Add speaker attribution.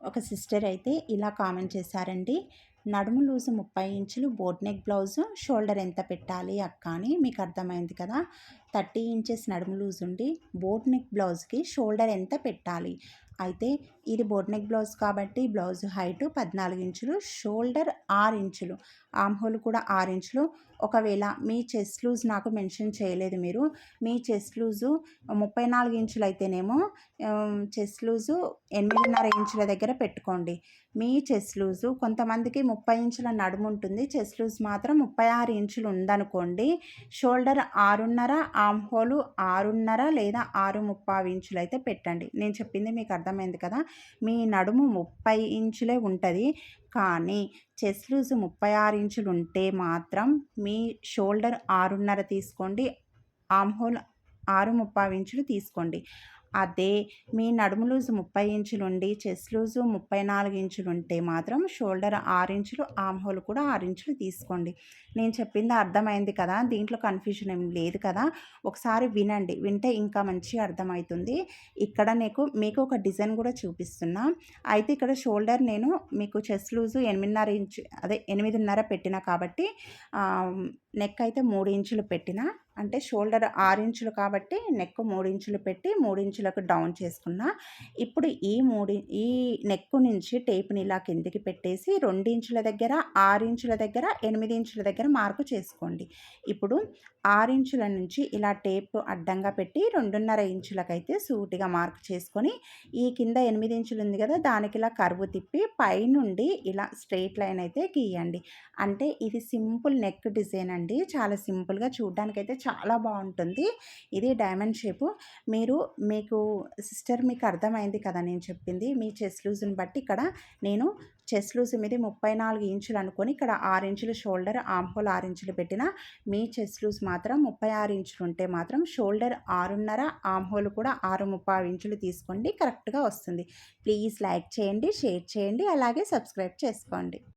Speaker 1: ఒక సిస్టర్ అయితే ఇలా కామెంట్ చేశారండి నడుము లూజు ముప్పై ఇంచులు బోట్ నెక్ బ్లౌజు షోల్డర్ ఎంత పెట్టాలి అక్క? అని మీకు అర్థమైంది కదా. థర్టీ ఇంచెస్ నడుము లూజ్ ఉండి బోట్ నెక్ బ్లౌజ్కి షోల్డర్ ఎంత పెట్టాలి? అయితే ఇది బోట్ నెక్ బ్లౌజ్ కాబట్టి బ్లౌజ్ హైటు పద్నాలుగు ఇంచులు షోల్డర్ ఆరు ఇంచులు ఆమ్ హోల్ కూడా ఆరు ఇంచులు. ఒకవేళ మీ చెస్ట్ లూజ్ నాకు మెన్షన్ చేయలేదు మీరు. మీ చెస్ట్ లూజు ముప్పై నాలుగు ఇంచులు అయితేనేమో చెస్ట్ లూజు ఎనిమిదిన్నర ఇంచుల దగ్గర పెట్టుకోండి. మీ చెస్ట్ లూజు కొంతమందికి ముప్పై ఇంచుల నడుము ఉంటుంది. చెస్ట్ లూజ్ మాత్రం ముప్పై ఆరు ఇంచులు ఉందనుకోండి. షోల్డర్ ఆరున్నర ఆమ్ హోలు ఆరున్నర లేదా ఆరు ముప్పావు ఇంచులు అయితే పెట్టండి. నేను చెప్పింది మీకు అర్థం అర్థమైంది కదా? మీ నడుము ముప్పై ఇంచులే ఉంటుంది. కానీ చెస్ట్ లూజ్ ముప్పై ఆరు ఇంచులు ఉంటే మాత్రం మీ షోల్డర్ ఆరున్నర తీసుకోండి. ఆమ్ హోల్ ఆరు ముప్పావు ఇంచులు తీసుకోండి. అదే మీ నడుము లూజు ముప్పై ఇంచులు ఉండి చెస్ట్ లూజు ముప్పై నాలుగు ఇంచులు ఉంటే మాత్రం షోల్డర్ ఆరు ఇంచులు ఆమ్ హోల్ కూడా ఆరు ఇంచులు తీసుకోండి. నేను చెప్పింది అర్థమైంది కదా దీంట్లో కన్ఫ్యూజన్ ఏం లేదు కదా. ఒకసారి వినండి వింటే ఇంకా మంచిగా అర్థమవుతుంది ఇక్కడ నీకు మీకు ఒక డిజైన్ కూడా చూపిస్తున్నా. అయితే ఇక్కడ షోల్డర్ నేను మీకు చెస్ట్ లూజు ఎనిమిదిన్నర ఇంచు అదే ఎనిమిదిన్నర పెట్టిన కాబట్టి నెక్ అయితే మూడు ఇంచులు పెట్టిన అంటే షోల్డర్ ఆరు ఇంచులు కాబట్టి నెక్ మూడు ఇంచులు పెట్టి మూడు ఇంచులకు డౌన్ చేసుకున్నా ఇప్పుడు ఈ మూడు ఈ నెక్ నుంచి టేప్ని ఇలా కిందికి పెట్టేసి రెండు ఇంచుల దగ్గర ఆరు ఇంచుల దగ్గర ఎనిమిది ఇంచుల దగ్గర మార్కు చేసుకోండి. ఇప్పుడు ఆరు ఇంచుల నుంచి ఇలా టేప్ అడ్డంగా పెట్టి రెండున్నర ఇంచులకైతే సూటిగా మార్క్ చేసుకొని ఈ కింద ఎనిమిది ఇంచులు ఉంది కదా దానికి ఇలా కరువు తిప్పి పైనుండి ఇలా స్ట్రెయిట్ లైన్ అయితే గీయండి. అంటే ఇది సింపుల్ నెక్ డిజైన్ అండి. అండి. చాలా సింపుల్గా చూడ్డానికైతే చాలా బాగుంటుంది ఇది డైమండ్ షేపు. మీరు మీకు సిస్టర్ మీకు అర్థమైంది కదా నేను చెప్పింది. మీ చెస్ లూజ్ని బట్టి ఇక్కడ నేను చెస్ లూజ్ మీద ముప్పై నాలుగు ఇంచులు అనుకొని ఇక్కడ ఆరు ఇంచులు షోల్డర్ ఆంపోల్ ఆరు ఇంచులు పెట్టిన మీ చెస్ లూజ్ మాత్రం ముప్పై ఆరు ఇంచులు ఉంటే మాత్రం షోల్డర్ ఆరున్నర ఆంహోల్ కూడా ఆరు ముప్పై ఇంచులు తీసుకోండి. కరెక్ట్గా వస్తుంది. ప్లీజ్ లైక్ చేయండి షేర్ చేయండి. అలాగే సబ్స్క్రైబ్ చేసుకోండి.